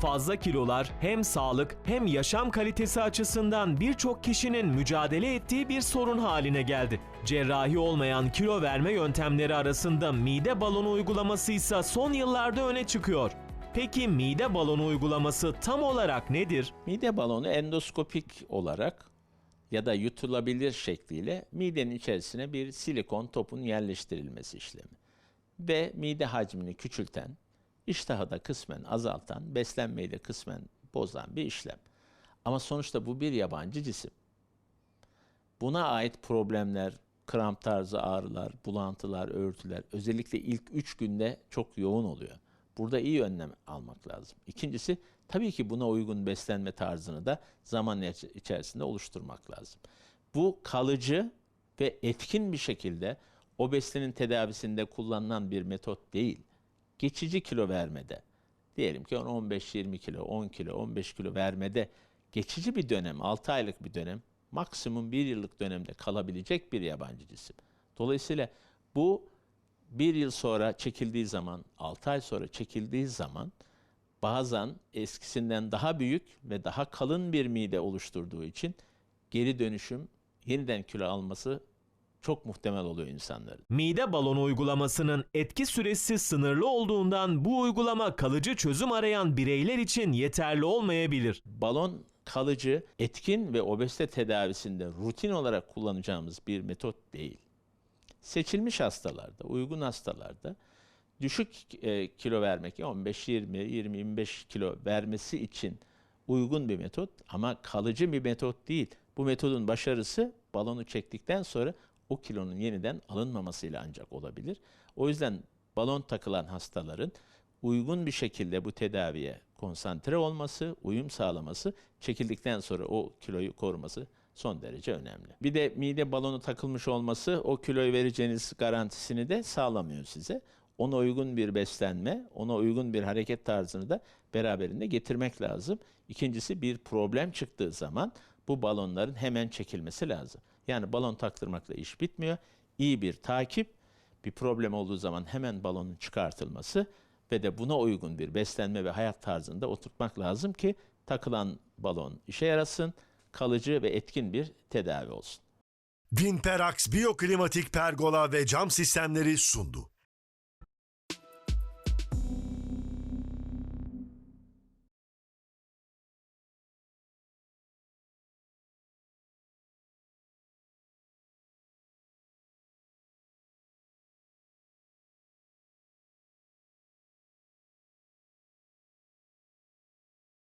Fazla kilolar hem sağlık hem yaşam kalitesi açısından birçok kişinin mücadele ettiği bir sorun haline geldi. Cerrahi olmayan kilo verme yöntemleri arasında mide balonu uygulaması ise son yıllarda öne çıkıyor. Peki mide balonu uygulaması tam olarak nedir? Mide balonu endoskopik olarak ya da yutulabilir şekliyle midenin içerisine bir silikon topun yerleştirilmesi işlemi. Ve mide hacmini küçülten, iştahı da kısmen azaltan, beslenmeyi de kısmen bozan bir işlem. Ama sonuçta bu bir yabancı cisim. Buna ait problemler, kramp tarzı ağrılar, bulantılar, örtüler özellikle ilk 3 günde çok yoğun oluyor. Burada iyi önlem almak lazım. İkincisi tabii ki buna uygun beslenme tarzını da zaman iç- içerisinde oluşturmak lazım. Bu kalıcı ve etkin bir şekilde obezitenin tedavisinde kullanılan bir metot değil. Geçici kilo vermede, diyelim ki 15-20 kilo, 10 kilo, 15 kilo vermede geçici bir dönem, 6 aylık bir dönem, maksimum 1 yıllık dönemde kalabilecek bir yabancı cisim. Dolayısıyla bu bir yıl sonra çekildiği zaman, 6 ay sonra çekildiği zaman bazen eskisinden daha büyük ve daha kalın bir mide oluşturduğu için geri dönüşüm, yeniden kilo alması çok muhtemel oluyor insanların. Mide balonu uygulamasının etki süresi sınırlı olduğundan bu uygulama kalıcı çözüm arayan bireyler için yeterli olmayabilir. Balon kalıcı, etkin ve obezite tedavisinde rutin olarak kullanacağımız bir metot değil. Seçilmiş hastalarda, uygun hastalarda düşük e, kilo vermek, 15-20, 20-25 kilo vermesi için uygun bir metot ama kalıcı bir metot değil. Bu metodun başarısı balonu çektikten sonra o kilonun yeniden alınmamasıyla ancak olabilir. O yüzden balon takılan hastaların uygun bir şekilde bu tedaviye konsantre olması, uyum sağlaması, çekildikten sonra o kiloyu koruması son derece önemli. Bir de mide balonu takılmış olması o kiloyu vereceğiniz garantisini de sağlamıyor size. Ona uygun bir beslenme, ona uygun bir hareket tarzını da beraberinde getirmek lazım. İkincisi bir problem çıktığı zaman bu balonların hemen çekilmesi lazım. Yani balon taktırmakla iş bitmiyor. İyi bir takip, bir problem olduğu zaman hemen balonun çıkartılması ve de buna uygun bir beslenme ve hayat tarzında oturtmak lazım ki takılan balon işe yarasın, kalıcı ve etkin bir tedavi olsun. Vinperax Biyoklimatik Pergola ve Cam Sistemleri sundu.